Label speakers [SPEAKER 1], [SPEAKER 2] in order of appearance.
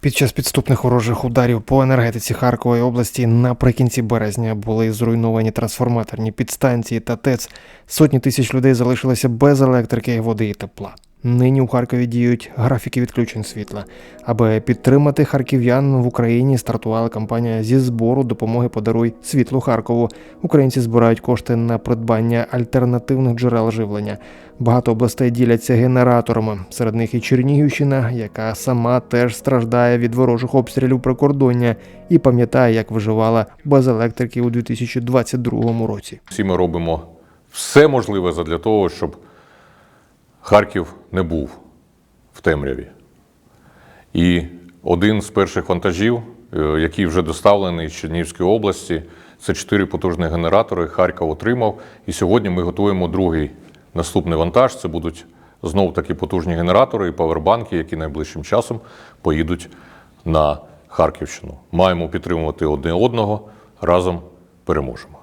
[SPEAKER 1] Під час підступних ворожих ударів по енергетиці Харкової області наприкінці березня були зруйновані трансформаторні підстанції та ТЕЦ. Сотні тисяч людей залишилися без електрики, води і тепла. Нині у Харкові діють графіки відключень світла. Аби підтримати харків'ян в Україні, стартувала кампанія зі збору допомоги Подаруй світлу Харкову. Українці збирають кошти на придбання альтернативних джерел живлення. Багато областей діляться генераторами. Серед них і Чернігівщина, яка сама теж страждає від ворожих обстрілів прикордоння і пам'ятає, як виживала без електрики у 2022 році.
[SPEAKER 2] Всі ми робимо все можливе задля того, щоб Харків не був в темряві. І один з перших вантажів, е, який вже доставлений з Чернігівської області, це чотири потужні генератори. Харків отримав. І сьогодні ми готуємо другий наступний вантаж. Це будуть знов таки потужні генератори і павербанки, які найближчим часом поїдуть на Харківщину. Маємо підтримувати одне одного разом переможемо.